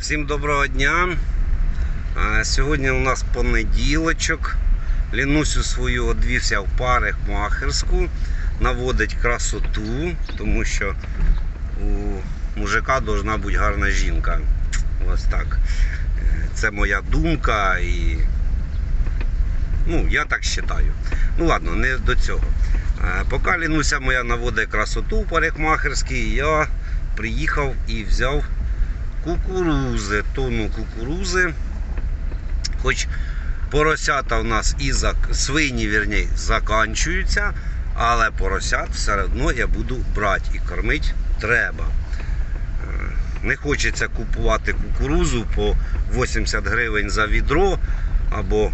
Всім доброго дня. Сьогодні у нас понеділочок. Лінусю свою одвівся в парикмахерську, наводить красоту, тому що у мужика должна бути гарна жінка. Ось так. Е, Це моя думка і ну, я так вважаю. Ну ладно, не до цього. Е, Поки Лінуся моя наводить красоту в парикмахерській, я приїхав і взяв кукурузи, тонну кукурузи. Хоч поросята в нас і зак... свині вірні, заканчуються, але поросят все одно я буду брати і кормити треба. Е, Не хочеться купувати кукурузу по 80 гривень за відро або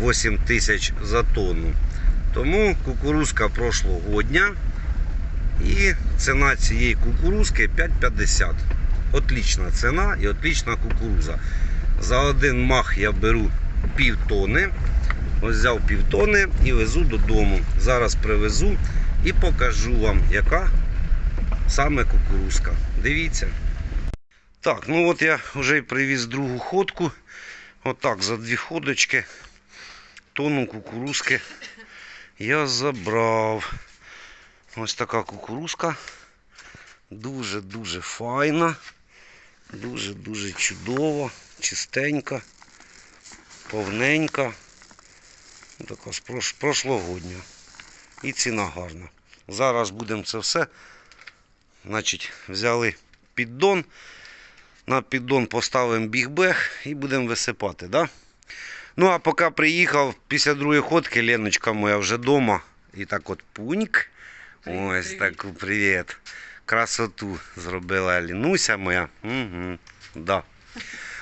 8 тисяч за тонну. Тому кукурузка прошлогодня і ціна цієї кукурузки 5,50. Отлічна ціна і отлічна кукуруза. За один мах я беру пів тони. Ось взяв пів тони і везу додому. Зараз привезу і покажу вам, яка саме кукурузка. Дивіться. Так, ну от я вже привіз другу ходку. Отак, за дві ходочки. Тонну кукурузки я забрав. Ось така кукурузка. Дуже-дуже файна. Дуже-дуже чудова, чистенька, повненька. Така з прошлогодня. І ціна гарна. Зараз будемо це все. Значить, взяли піддон. На піддон поставимо бігбег і будемо висипати. Да? Ну, а поки приїхав, після другої ходки Леночка моя вже вдома. І так от пуньк. Ось таку привіт. Красоту зробила Лінуся моя. Угу. Да.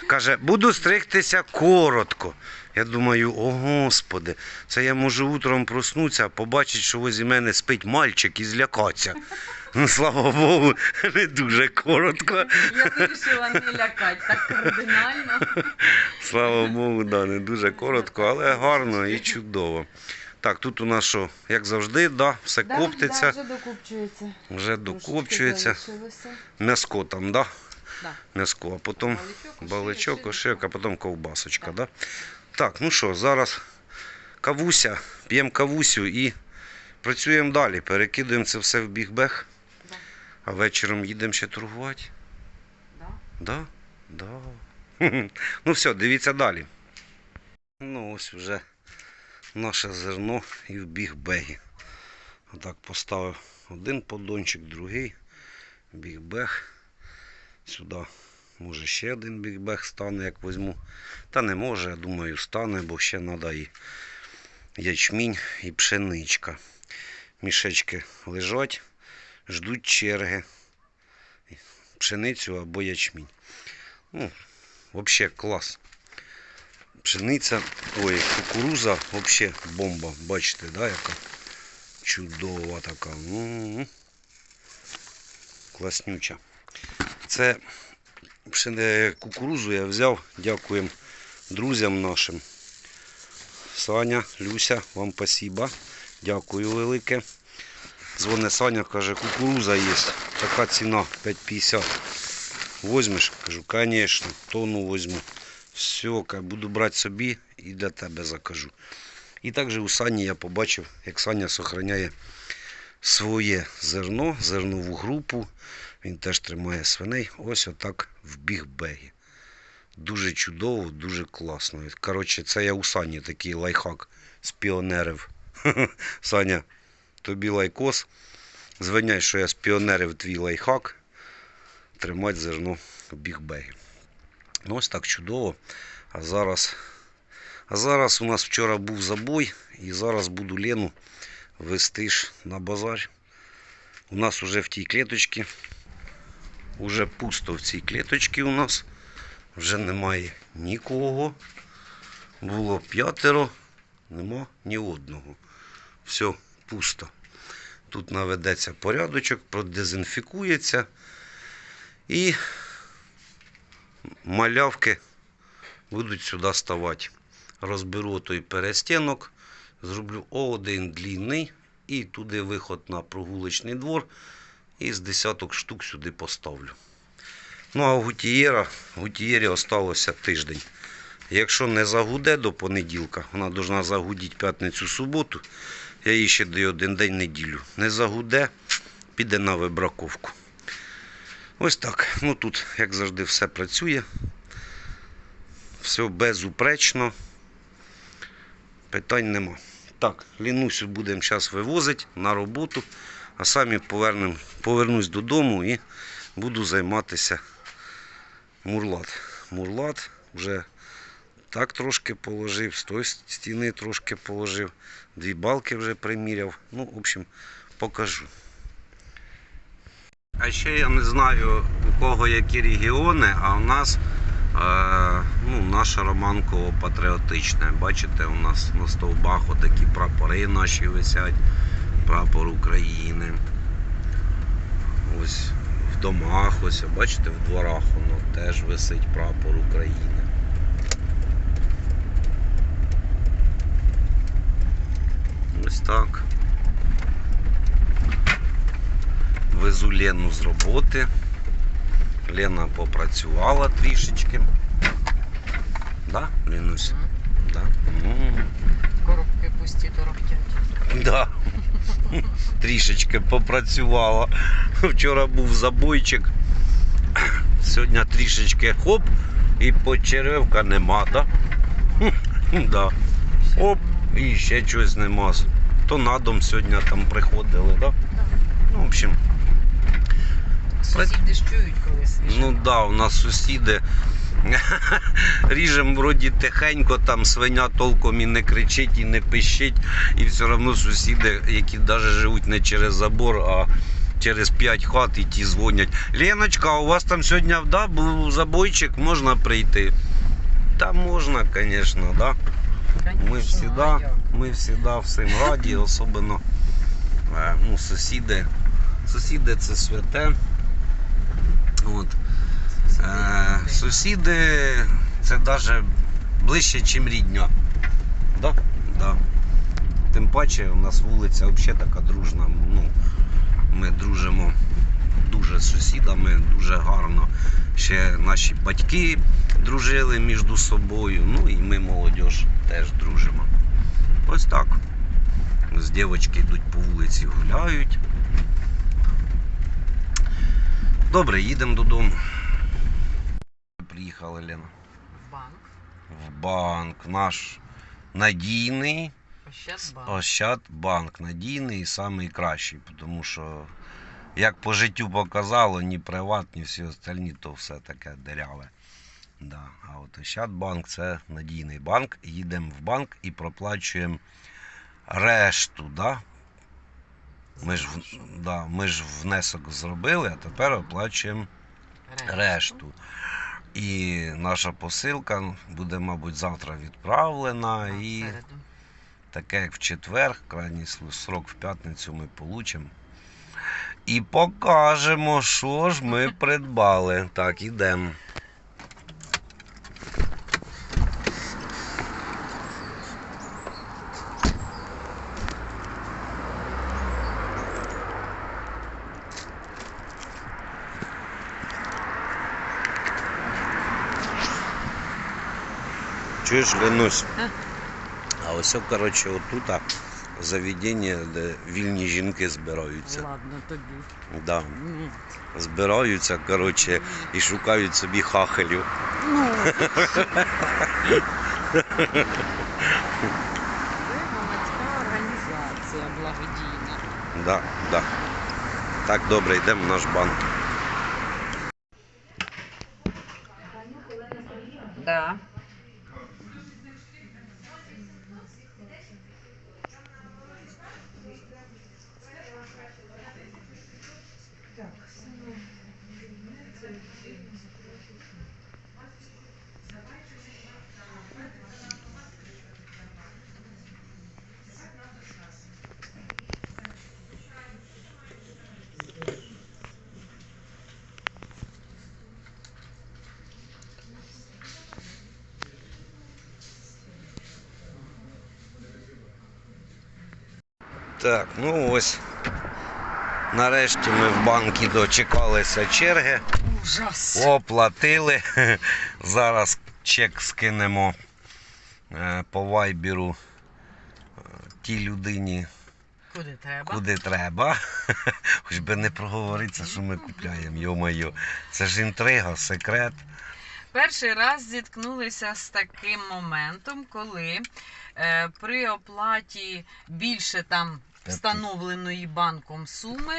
Каже, буду стригтися коротко. Я думаю, о господи, це я можу утром проснутися, побачити, що возі мене спить мальчик і злякатися. Ну, слава Богу, не дуже коротко. Я вирішила не лякати так кардинально. Слава Богу, да, не дуже коротко, але гарно і чудово. Так, тут у нас що, як завжди, да, все коптиться, вже докупчується. вже докопчується. М'яско там, да? Да. М'яско, а потім Баличок, ошийок, а потім ковбасочка. Да. Да? Так, ну що, зараз кавуся, п'ємо кавусю і працюємо далі. Перекидуємо це все в бігбег, Да. а вечором їдемо ще торгувати. Да. Да? Да. Ну все, дивіться далі. Ну ось вже наше зерно і в бігбегі. Отак поставив один поддончик, другий бігбег. Сюди може ще один бігбег стане, як візьму. Та не може, я думаю, стане, бо ще треба і ячмінь, і пшеничка. Мішечки лежать, ждуть черги. Пшеницю або ячмінь. Ну, взагалі клас. Пшениця, ой, кукуруза, взагалі бомба. Бачите, да, яка чудова така. М. Класнюча. Це пшене- кукурузу я взяв, дякуємо друзям нашим. Саня, Люся, вам спасибо. Дякую велике. Дзвоне Саня, каже, кукуруза є. Така ціна 5,50. Возьмеш? Кажу, звісно, тонну возьму. Все, буду брати собі і для тебе закажу. І також у Сані я побачив, як Саня зберігає своє зерно, зернову групу. Він теж тримає свиней. Ось отак в бігбегі. Дуже чудово, дуже класно. Коротше, це я у Сані такий лайфхак з піонерів. Саня, тобі лайкос. Звиняй, що я з піонерів твій лайфхак. Тримати зерно в бігбегі. Ну, ось так чудово. А зараз, а зараз у нас вчора був забой, і зараз буду Лену вести ж на базар. У нас вже в тій клеточці, вже пусто в цій клеточці у нас. Вже немає нікого. Було п'ятеро, нема ні одного. Все пусто. Тут наведеться порядочок, продезінфікується. І малявки будуть сюди ставати. Розберу той перестінок, зроблю один длінний і туди виход на прогулочний двор. І з десяток штук сюди поставлю. Ну а у Гутієра, Гутієрі осталося тиждень. Якщо не загуде до понеділка, вона повинна загудіти п'ятницю суботу, я їй ще даю один день неділю. Не загуде, піде на вибраковку. Ось так. Ну тут, як завжди, все працює. Все безупречно. Питань нема. Так, Лінусю будемо зараз вивозити на роботу, а самі повернем, повернусь додому і буду займатися мурлат. Мурлат вже так трошки положив, з тої стіни трошки положив, дві балки вже приміряв. Ну, в общем, покажу. А ще я не знаю, у кого які регіони, а у нас е, ну, наше Романково патріотичне. Бачите, у нас на стовбах отакі прапори наші висять, прапор України. Ось в домах, ось, бачите, в дворах воно теж висить прапор України. Ось так. Везу Лену з роботи. Лена попрацювала трішечки. Да, Ленусь? Да. М. Коробки пусті торохтять. Да. Трішечки попрацювала. Вчора був забойчик. Сьогодні трішечки хоп і почеревка нема, да? Да. Оп, і ще щось нема. То на дом сьогодні там приходили, да? Сусіди ж чують, коли свіже. ну да, у нас сусіди. Ріжем вроді тихенько, там свиня толком і не кричить, і не пищить. І все одно сусіди, які навіть живуть не через забор, а через п'ять хат і ті дзвонять. Леночка, у вас там сьогодні да, був забойчик, можна прийти? Та можна, звісно, да. Ми а всегда, як? ми всегда всім раді, особливо е, ну, сусіди. Сусіди це святе. От. Е, сусіди це навіть ближче, ніж рідня. Да? Да. Тим паче у нас вулиця взагалі така дружна. Ну, ми дружимо дуже з сусідами, дуже гарно. Ще наші батьки дружили між собою. Ну і ми, молодь, теж дружимо. Ось так. З дівчатки йдуть по вулиці, гуляють. Добре, їдемо додому. Приїхала Лена. В банк. В банк наш надійний. Ощадбанк. Ощадбанк надійний і найкращий, тому що, як по життю показало, ні приват, ні всі остальні, то все таке деряве. Да. А от Ощадбанк це надійний банк. Їдемо в банк і проплачуємо решту. Да? Ми, ж, да, ми ж внесок зробили, а тепер оплачуємо решту. І наша посилка буде, мабуть, завтра відправлена. А, і середу. таке як в четвер, крайній срок в п'ятницю ми получимо. І покажемо, що ж ми придбали. Так, ідемо. Чуєш, Ленусь? А? А ось, коротше, отут заведення, де вільні жінки збираються. Ладно тобі. Да. Ні. Збираються, коротше, і шукають собі хахелів. Ну? Це громадська організація благодійна. Да, да. Так, добре, йдемо в наш банк. Да. Так, ну ось. Нарешті ми в банкі дочекалися черги. Ужас. Оплатили. Зараз чек скинемо е, по вайберу е, тій людині, Куди треба? куди треба. Хоч би не проговориться, що ми купляємо. Йо-моє. Це ж інтрига, секрет. Перший раз зіткнулися з таким моментом, коли е, при оплаті більше там. Встановленої банком суми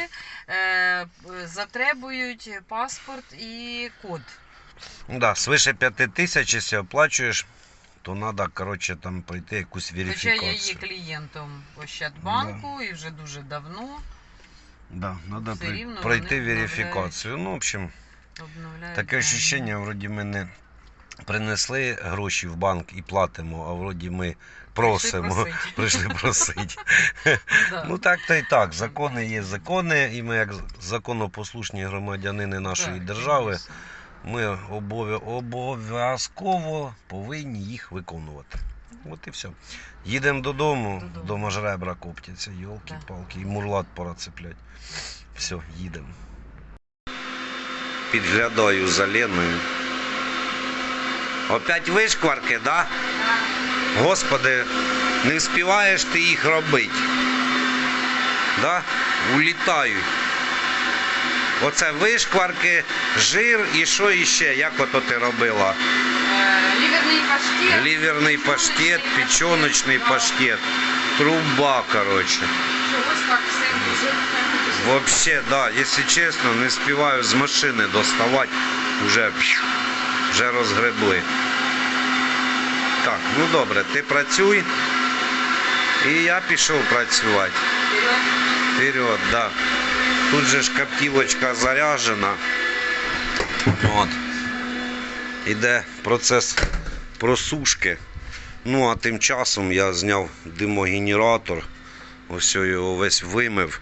е, затребують паспорт і код. Ну да, свише 5 тисяч, якщо оплачуєш, то треба, коротше, там пройти якусь Хоча я є верифікацію. клієнтом Ощадбанку і вже дуже давно Да, треба Все рівно пройти вони верифікацію. Ну, в общем, таке дані. ощущення, вроді ми не принесли гроші в банк і платимо, а вроді ми просимо. просить. Прийшли просити. Ну так то і так. Закони є закони, і ми, як законопослушні громадянини нашої Так, держави, ми обов'я- обов'язково повинні їх виконувати. От і все. Їдемо додому, Додому. дома ж коптяться, йолки-палки, і мурлат пора цеплять. Все, їдемо. Підглядаю за Леною. Опять вишкварки, да? Господи, не вспіваєш ти їх робити. Да? Улітають. Оце вишкварки, жир і що іще? Як ото ти робила? Е, Ліверний паштет. Ліверний паштет, печоночний паштет. Труба, коротше. Вообще, да, если честно, не співаю з машини доставати, вже, вже розгребли. Так, ну добре, ти працюй. І я пішов працювати. Вперед, да. Тут же ж коптілочка заряджена. От. Іде процес просушки. Ну а тим часом я зняв димогенератор. Ось його весь вимив.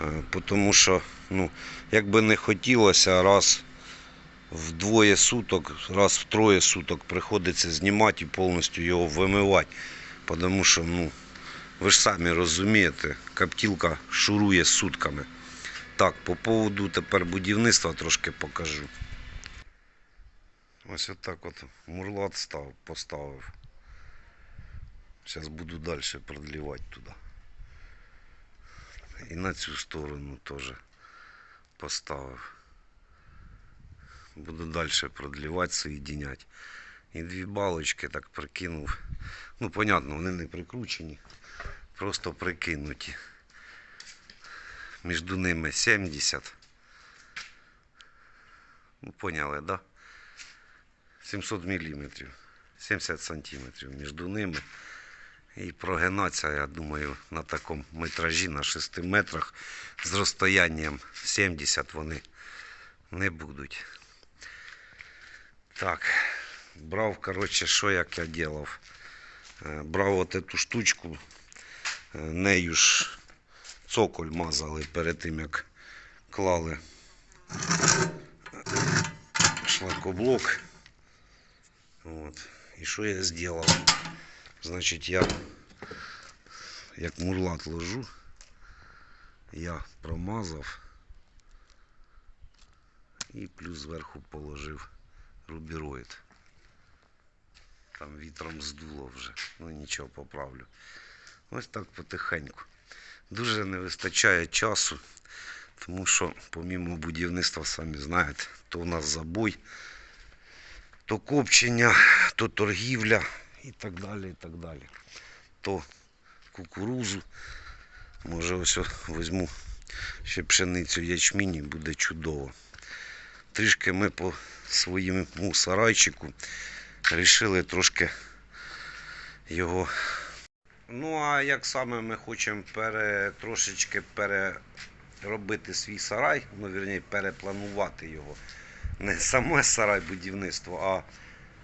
Е, Тому що, ну, як би не хотілося, раз в двоє суток, раз в троє суток приходиться знімати і повністю його вимивати. Тому що, ну, ви ж самі розумієте, коптілка шурує сутками. Так, по поводу тепер будівництва трошки покажу. Ось отак от мурлат став, поставив. Зараз буду далі продлівати туди. І на цю сторону теж поставив. Буду далі продлівати, соєдиняти. І дві балочки так прикинув. Ну, понятно, вони не прикручені, просто прикинуті. Між ними 70. Ну, поняли, да? 700 мм. 70 сантиметрів між ними. І прогинатися, я думаю, на такому метражі на 6 метрах з розстоянням 70 вони не будуть. Так, брав, коротше, що як я делав. Е, Брав от эту штучку, е, нею ж цоколь мазали перед тим, як клали шлакоблок. От. І що я зробив? Значить, я як мурлат ложу, я промазав і плюс зверху положив рубіроїд. Там вітром здуло вже, ну нічого поправлю. Ось так потихеньку. Дуже не вистачає часу, тому що помімо будівництва, самі знаєте, то у нас забой, то копчення, то торгівля і так далі, і так далі. То кукурузу. Може ось візьму ще пшеницю ячмінь і буде чудово. Трішки ми по своєму сарайчику вирішили трошки його. Ну, а як саме ми хочемо пере, трошечки переробити свій сарай, ну, вірніше, перепланувати його. Не саме сарай будівництво, а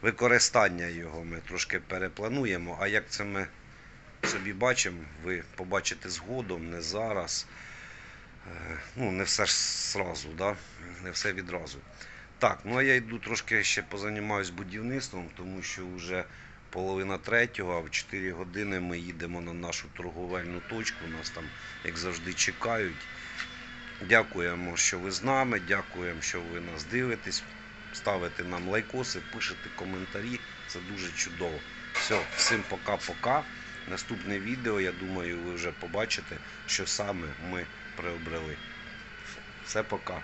використання його ми трошки переплануємо. А як це ми собі бачимо, ви побачите згодом, не зараз. Е, Ну, не все ж зразу, да? не все відразу. Так, ну а я йду трошки ще позанімаюсь будівництвом, тому що вже половина третього, а в 4 години ми їдемо на нашу торговельну точку. Нас там, як завжди, чекають. Дякуємо, що ви з нами. Дякуємо, що ви нас дивитесь. Ставите нам лайкоси, пишете коментарі. Це дуже чудово. Все, всім пока-пока. Наступне відео, я думаю, ви вже побачите, що саме ми приобрели. Все пока.